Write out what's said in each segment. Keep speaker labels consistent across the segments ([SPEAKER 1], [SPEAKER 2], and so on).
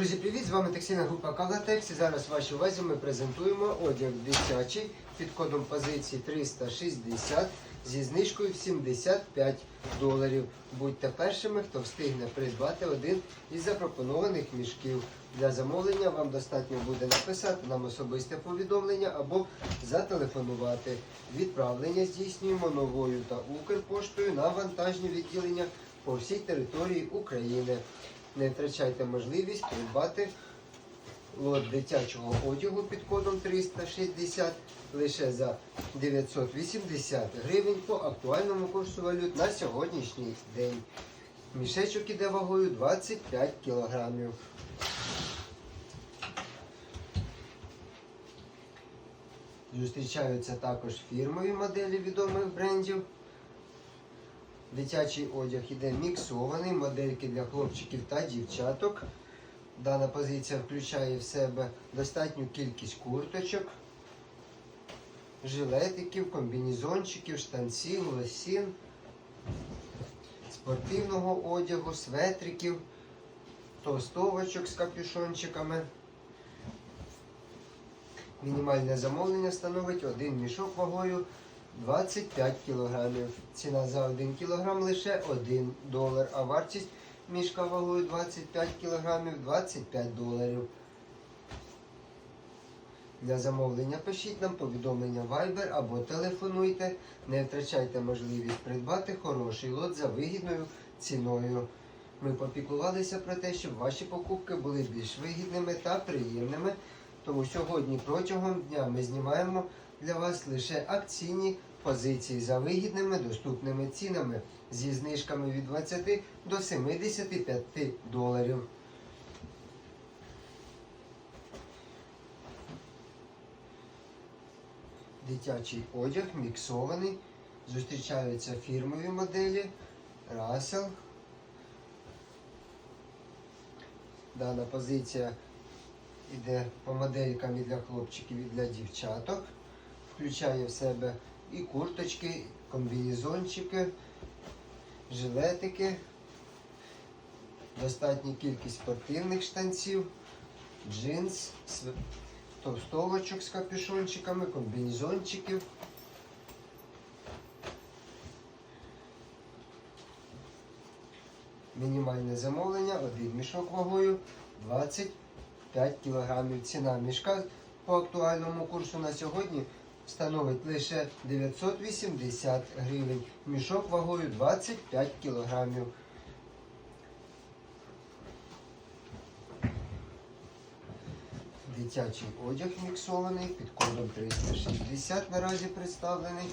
[SPEAKER 1] Друзі, привіт! З вами текстильна група Кавлатекс. І зараз вашій увазі ми презентуємо одяг дитячий під кодом позиції 360 зі знижкою в 75 доларів. Будьте першими, хто встигне придбати один із запропонованих мішків. Для замовлення вам достатньо буде написати нам особисте повідомлення або зателефонувати. Відправлення здійснюємо новою та Укрпоштою на вантажні відділення по всій території України. Не втрачайте можливість придбати лот дитячого одягу під кодом 360 лише за 980 гривень по актуальному курсу валют на сьогоднішній день. Мішечок іде вагою 25 кілограмів. Зустрічаються також фірмові моделі відомих брендів. Дитячий одяг іде міксований, модельки для хлопчиків та дівчаток. Дана позиція включає в себе достатню кількість курточок, жилетиків, комбінезончиків, штанців, лосін, спортивного одягу, светриків, товстовочок з капюшончиками. Мінімальне замовлення становить один мішок вагою 25 кілограмів. Ціна за 1 кілограм лише 1 долар, а вартість мішка вагою 25 кілограмів 25 доларів. Для замовлення пишіть нам повідомлення Viber або телефонуйте. Не втрачайте можливість придбати хороший лот за вигідною ціною. Ми попіклувалися про те, щоб ваші покупки були більш вигідними та приємними. Тому сьогодні протягом дня ми знімаємо для вас лише акційні позиції за вигідними доступними цінами зі знижками від 20 до 75 доларів. Дитячий одяг міксований. Зустрічаються фірмові моделі Russell. Дана позиція іде по моделькам і для хлопчиків і для дівчаток. Включає в себе і курточки, комбінезончики, жилетики, достатня кількість спортивних штанців, джинс, товстовочок з капюшончиками, комбінезончиків. Мінімальне замовлення, один мішок вагою 20 5 кілограмів. Ціна мішка по актуальному курсу на сьогодні становить лише 980 гривень. Мішок вагою 25 кілограмів. Дитячий одяг міксований під кодом 360 наразі представлений.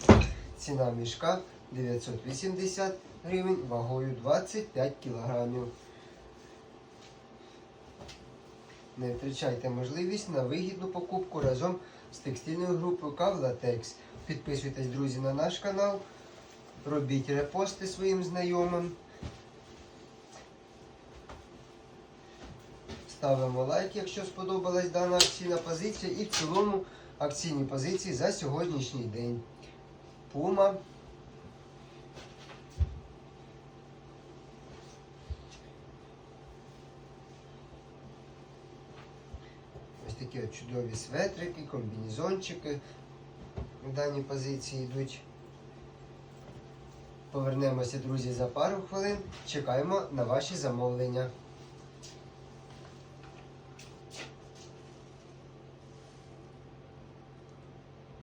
[SPEAKER 1] Ціна мішка 980 гривень вагою 25 кілограмів. Не втрачайте можливість на вигідну покупку разом з текстильною групою Кавлатекс. Підписуйтесь, друзі, на наш канал, робіть репости своїм знайомим. Ставимо лайк, якщо сподобалась дана акційна позиція. І в цілому акційні позиції за сьогоднішній день. Пума. Такі от чудові светрики, комбінезончики в даній позиції йдуть. Повернемося, друзі, за пару хвилин. Чекаємо на ваші замовлення.